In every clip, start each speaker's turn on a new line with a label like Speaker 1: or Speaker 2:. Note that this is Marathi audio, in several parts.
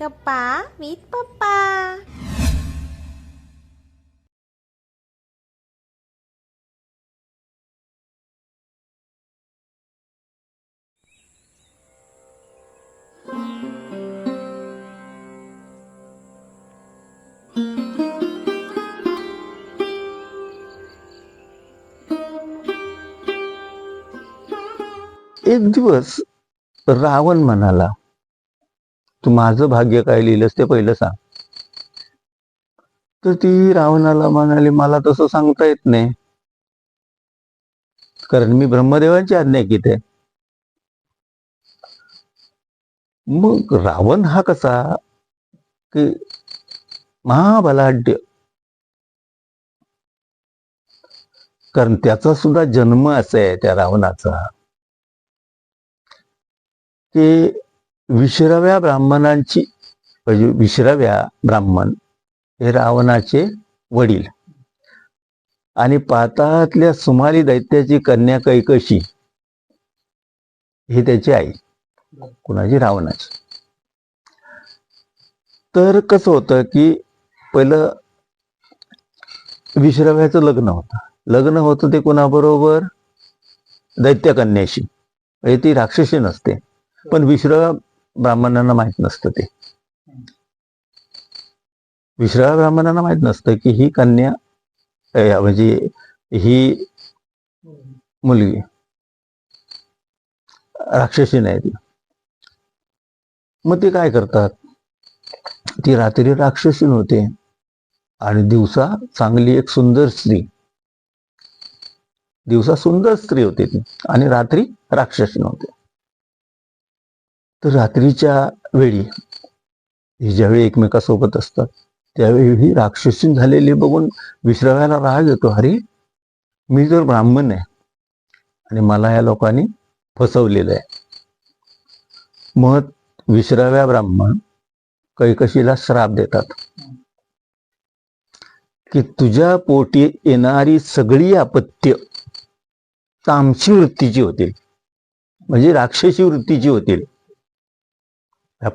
Speaker 1: गप्पा विथ पप्पा
Speaker 2: एक दिवस रावण म्हणाला तू माझं भाग्य काय लिहिलंस ते पहिलं सांग. तर ती रावणाला म्हणाली मला तसं सांगता येत नाही. कारण मी ब्रह्मदेवाची आज्ञा किती आहे मग रावण हा कसा की महाबलाढ्य. कारण त्याचा सुद्धा जन्म असा आहे त्या रावणाचा. की विश्राव्या ब्राह्मणांची म्हणजे विश्राव्या ब्राह्मण हे रावणाचे वडील. आणि पाताळातल्या सुमारी दैत्याची कन्या कैकशी ही त्याची आई कुणाची? रावणाची. तर कसं होतं की पहिलं विश्राव्याचं लग्न होतं. लग्न होतं ते कोणाबरोबर? दैत्यकन्याशी. म्हणजे ती राक्षसी नसते. पण विश्राव्या ब्राह्मणांना माहीत नसतं ते. विश्राळ ब्राह्मणांना माहीत नसतं की ही कन्या म्हणजे ही मुलगी राक्षसी नाही ती. मग ते काय करतात? ती रात्री राक्षसी होते आणि दिवसा चांगली एक सुंदर स्त्री दिवसा सुंदर स्त्री होती ती आणि रात्री राक्षसी नव्हते. तर रात्रीच्या वेळी ही ज्यावेळी एकमेकासोबत असतात त्यावेळी ही राक्षसीन झालेली बघून विश्राव्याला राग येतो अरे मी तर ब्राह्मण आहे आणि मला या लोकांनी फसवलेलं आहे मग विश्राव्या ब्राह्मण कैकशीला श्राप देतात. की तुझ्या पोटी येणारी सगळी अपत्य तामसी वृत्तीची होतील म्हणजे राक्षसी वृत्तीची होतील.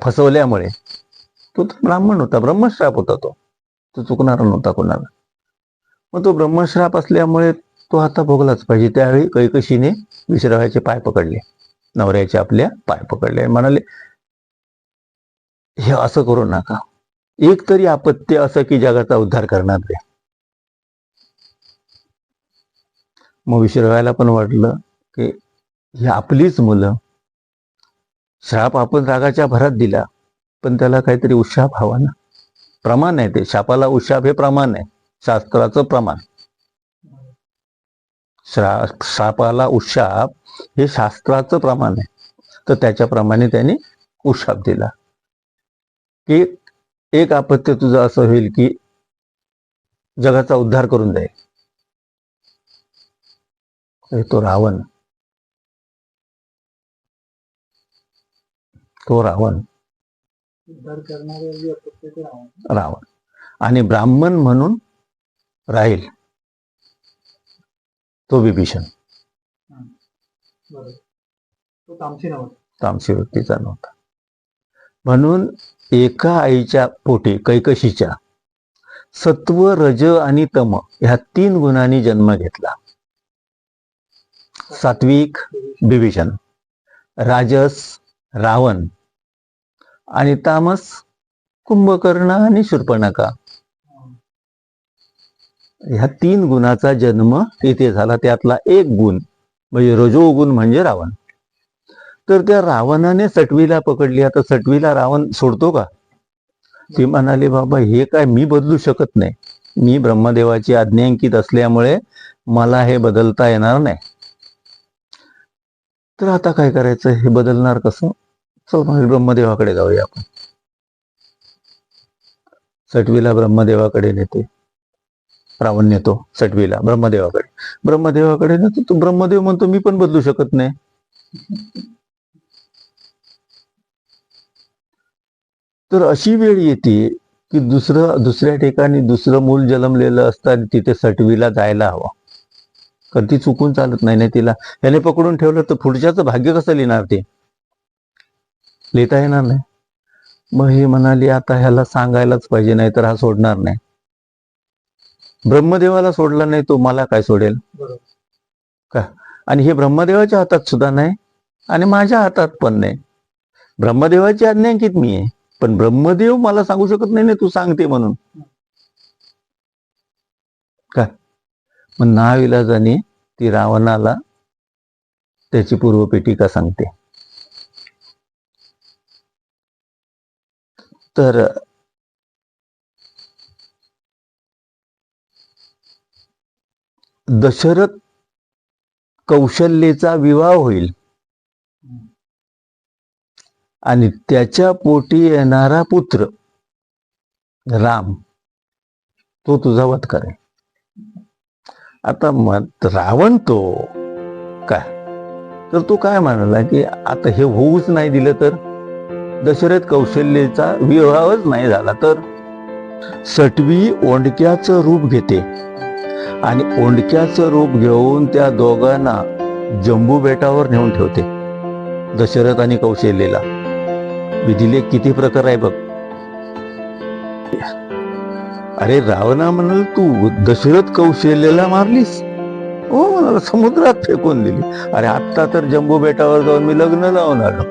Speaker 2: फसवल्यामुळे तो तर ब्राह्मण होता ब्रह्मश्राप होता तो. तो चुकणारा नव्हता कोणाला. मग तो ब्रह्मश्राप असल्यामुळे तो आता भोगलाच पाहिजे. त्यावेळी कैकशीने विश्राव्याचे पाय पकडले. नवऱ्याचे आपल्या पाय पकडले म्हणाले हे असं करू नका. एक तरी आपत्य असं की जगाचा उद्धार करणार ते मग विश्राव्याला पण वाटलं की ही आपलीच मुलं श्राप आपण रागाच्या भरात दिला पण त्याला काहीतरी उशाप हवा ना. प्रमाण आहे ते शापाला उशाप हे प्रमाण आहे शास्त्राचं प्रमाण. श्रा श्रापाला उशाप हे शास्त्राचं प्रमाण आहे. तर त्याच्याप्रमाणे त्यांनी उशाप दिला. की एक आपत्य तुझं असं होईल की जगाचा उद्धार करून जाईल हे तो रावण. तो रावण.
Speaker 3: रावण.
Speaker 2: आणि ब्राह्मण म्हणून राहील. तो विभीषण.
Speaker 3: तामसी
Speaker 2: तामसी वृत्तीचा नव्हता. म्हणून एका आईच्या पोटी कैकशीच्या सत्व रज आणि तम ह्या तीन गुणांनी जन्म घेतला. सात्विक विभीषण राजस रावण. आणि तामस कुंभकर्ण आणि शूर्पणका ह्या तीन गुणाचा जन्म इथे झाला. त्यातला एक गुण म्हणजे रजोगुण म्हणजे रावण. तर त्या रावणाने सटवीला पकडली. आता सटवीला रावण सोडतो का? ती म्हणाले बाबा हे काय मी बदलू शकत नाही. मी ब्रह्मदेवाची आज्ञांकित असल्यामुळे मला हे बदलता येणार नाही. तर आता काय करायचं? हे बदलणार कसं? चल मग ब्रह्मदेवाकडे जाऊया आपण. सटवीला ब्रह्मदेवाकडे नेते. रावण नेतो सटवीला ब्रह्मदेवाकडे. ब्रह्मदेवाकडे नेतो तो ब्रह्मदेव म्हणतो मी पण बदलू शकत नाही. तर अशी वेळ येते की दुसरं दुसऱ्या ठिकाणी दुसरं मूल जन्मलेलं असतं तिथे सटवीला जायला हवं. कारण ती चुकून चालत नाही ना तिला. याने पकडून ठेवलं तर पुढच्याचं भाग्य कसं लिहिणार ते? लिहिता येणार नाही. मग हे म्हणाली आता ह्याला सांगायलाच पाहिजे नाही तर हा सोडणार नाही. ब्रह्मदेवाला सोडला नाही तो मला काय सोडेल?
Speaker 3: का?
Speaker 2: आणि हे ब्रह्मदेवाच्या हातात सुद्धा नाही आणि माझ्या हातात पण नाही. ब्रह्मदेवाची आज्ञांकित मी आहे पण ब्रह्मदेव मला सांगू शकत नाही ना तू सांगते म्हणून. काय मग नाविलाजाने ती रावणाला त्याची पूर्वपेटिका सांगते. तर दशरथ कौशल्येचा विवाह होईल. आणि त्याच्या पोटी येणारा पुत्र राम तो तुझा वध करेल आता मग रावण तो काय? तर तो काय म्हणाला की आता हे होऊच नाही दिलं तर? दशरथ कौशल्येचा विवाहच नाही झाला तर? सटवी ओंडक्याचं रूप घेते आणि ओंडक्याचं रूप घेऊन त्या दोघांना जम्बू बेटावर नेऊन ठेवते दशरथ आणि कौशल्येला. विधिले किती प्रकार आहे बघ. अरे रावणा म्हणाल तू दशरथ कौशल्यला मारलीस? हो म्हणाला समुद्रात फेकून दिली. अरे आत्ता तर जम्बू बेटावर जाऊन मी लग्न लावून आलो.